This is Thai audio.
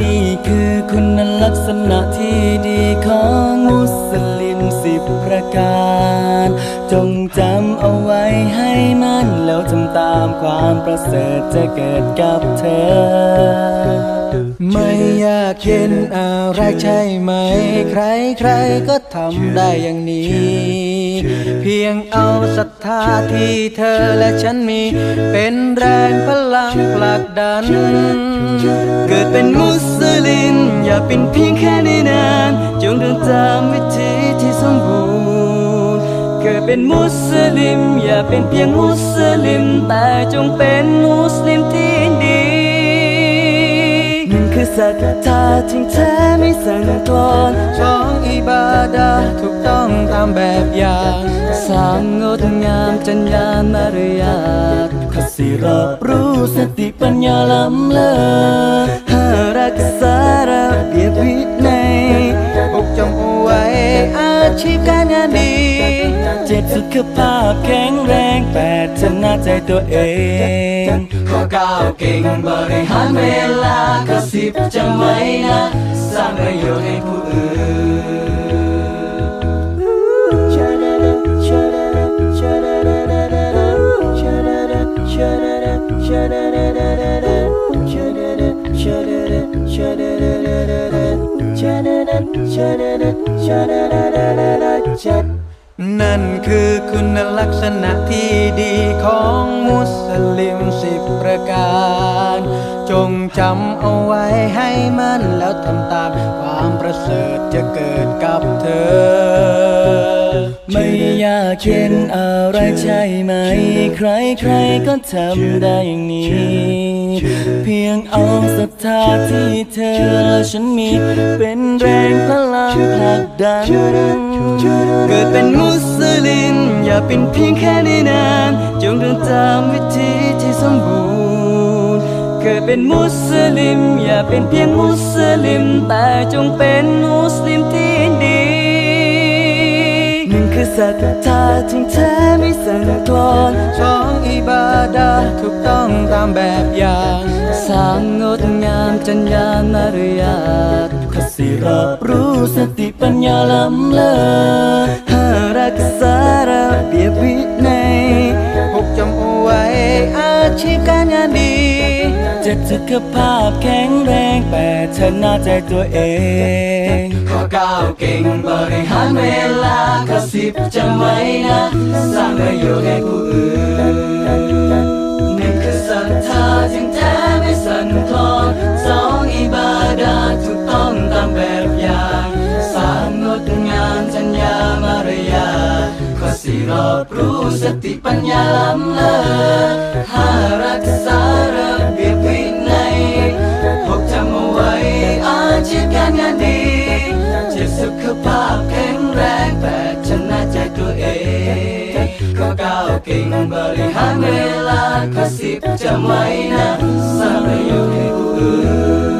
นี่คือคุณลักษณะที่ดีของมุสลิมสิบประการ จงจำเอาไว้ให้มั่นแล้วทำตามความประเสริฐจะเกิดกับเธอ ไม่ยากเย็นอะไรใช่ไหม ใครใครๆก็ทำได้อย่างนี้ เพียงเอาศรัทธาที่เธอและฉันมี เป็นแรงพลังผลักดัน เกิดเป็นมุสลิมอย่าเป็นเพียงแค่ในนานจงเดินตามวิถีที่สมบูรณ์ เกิดเป็นมุสลิมอย่าเป็นเพียงมุสลิม แต่จงเป็นมุสลิมที่ดี ศรัทธาจริงแท้ไม่สั่นคลอนสองอิบาดาถูกต้องตามแบบอย่างสร้างงดงามจัญญามารยาทขสิรับรู้สติปัญญาล้ำเลิศหารักษาระเบียบวินัยอกจำเอาไว้อาชีพการงานดี เจ็ดสุขภาพแข็งแรง แปดชนะใจตัวเองข้อเก้าเก่งบริหารเวลาข้อสิบจำไว้นะ สร้างประโยชน์ให้ผู้อื่น นั่นคือคุณลักษณะที่ดีของมุสลิมสิบประการ จงจำเอาไว้ให้มันแล้วทำตาม ความประเสริฐจะเกิดกับเธอ ไม่ยากเย็นอะไรใช่ไหม ใครใครๆก็ทำได้อย่างนี้ เพียงเอาศรัทธาที่เธอและฉันมี เป็นแรงพลังผลักดัน เกิดเป็นมุส อย่าเป็นเพียงแค่ในนานจงเดินตามวิธีที่สมบูรณ์ เกิดเป็นมุสลิม อย่าเป็นเพียงมุสลิม แต่จงเป็นมุสลิมที่ดีหนึ่งคือศรัทธาจริงแท้ไม่สั่นคลอนสองอิบาดาถูกต้องตามแบบอย่างสางงดงามจัญญามารยาทข้สิรับรู้สติปัญญาล้ำเลิศ รักษาระเบียบวินัยหกจำเอาไว้อาชีพการงานดีเจ็ดสุขภาพแข็งแรงแปดชนะใจตัวเองข้อเก้าเก่งบริหารเวลาข้อสิบจะไม่นะ สร้างประโยชน์ให้ผู้อื่น รอบรู้สติปัญญาล้ำเลิศห้ารักษาระเบียบวินัยหกจำเอาไว้อาชีพการงานดีเจ็ดสุขภาพแข็งแรงแปดชนะใจตัวเองข้อเก้าเก่งบริหารเวลาข้อสิบจำไว้นะสร้างประโยชน์ให้ผู้อื่น